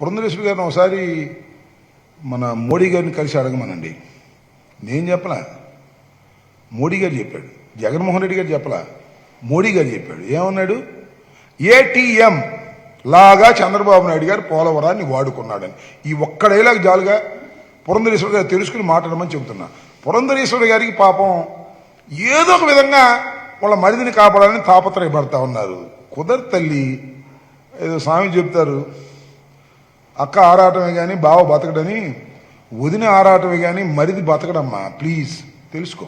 పురంధరేశ్వరి గారిని ఒకసారి మన మోడీ గారిని కలిసి అడగమనండి. నేను చెప్పలా. మోడీ గారు చెప్పాడు. జగన్మోహన్ రెడ్డి గారు చెప్పలా. మోడీ గారు చెప్పాడు. ఏమన్నాడు? ఏటీఎం లాగా చంద్రబాబు నాయుడు గారు పోలవరాన్ని వాడుకున్నాడని. ఈ ఒక్క డైలాగ్ జాలుగా పురంధరేశ్వరి గారు తెలుసుకుని మాట్లాడమని చెబుతున్నా. పురంధరేశ్వరి గారికి పాపం ఏదో ఒక విధంగా వాళ్ళ మరిదిని కాపాడాలని తాపత్రయపడతా ఉన్నారు. కుదర్ తల్లి. ఏదో స్వామి చెప్తారు. అక్క ఆరాటమే కానీ బావ బతకడని వదిన ఆరాటమే కానీ మరిది బతకడమ్మా ప్లీజ్. తెలుసుకో.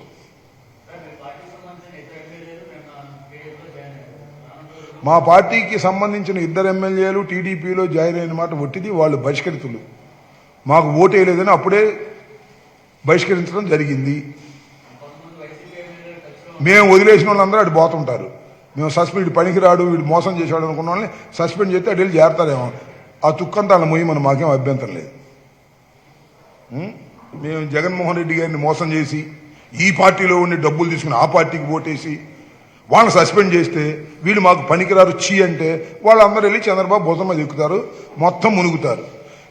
మా పార్టీకి సంబంధించిన ఇద్దరు ఎమ్మెల్యేలు టీడీపీలో జాయిన్ అయిన మాట ఒట్టిది వాళ్ళు బహిష్కరితులు. మాకు ఓటేయలేదని అప్పుడే బహిష్కరించడం జరిగింది. మేము వదిలేసిన వాళ్ళందరూ అటు పోతుంటారు. మేము సస్పెండ్ పనికిరాడు వీడు మోసం చేశాడు అనుకున్న వాళ్ళని సస్పెండ్ చేస్తే అటు వెళ్ళి చేరతారేమో ఆ తుక్కంతా అలా మనం మాకేం అభ్యంతరం లేదు. మేము జగన్మోహన్ రెడ్డి గారిని మోసం చేసి ఈ పార్టీలో ఉండి డబ్బులు తీసుకుని ఆ పార్టీకి ఓటేసి వాళ్ళని సస్పెండ్ చేస్తే వీళ్ళు మాకు పనికిరారు చీ అంటే వాళ్ళందరూ వెళ్ళి చంద్రబాబు భుజం మీద ఎక్కుతారు మొత్తం మునుగుతారు.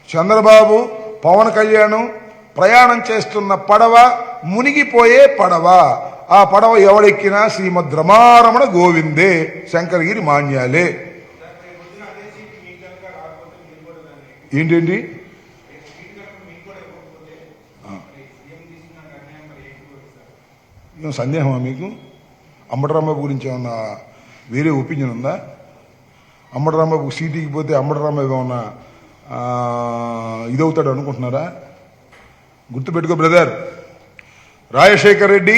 చంద్రబాబు పవన్ కళ్యాణ్ ప్రయాణం చేస్తున్న పడవ మునిగిపోయే పడవ. ఆ పడవ ఎవడెక్కినా శ్రీమద్ రమారమణ గోవిందే శంకరగిరి మాన్యాలే. ఏంటండి? సందేహమా మీకు? అంబటరాంబాబు గురించి ఏమన్నా వేరే ఒపీనియన్ ఉందా? అంబటరాంబాబు సీటీకి పోతే అంబటరాంబాబు ఏమన్నా ఇదవుతాడు అనుకుంటున్నారా? గుర్తుపెట్టుకో బ్రదర్. రాజశేఖర్ రెడ్డి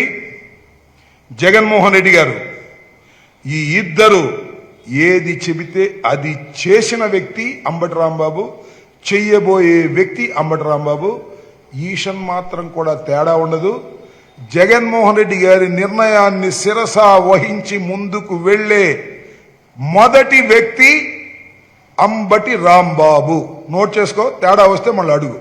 జగన్మోహన్ రెడ్డి గారు ఈ ఇద్దరు ఏది చెబితే అది చేసిన వ్యక్తి అంబటి రాంబాబు చెయ్యబోయే వ్యక్తి అంబటి రాంబాబు. ఈషన్ మాత్రం కూడా తేడా ఉండదు. జగన్మోహన్ రెడ్డి గారి నిర్ణయాన్ని శిరస వహించి ముందుకు వెళ్ళే మొదటి వ్యక్తి అంబటి రాంబాబు. నోట్ చేసుకో తేడా వస్తే మళ్ళీ అడుగు.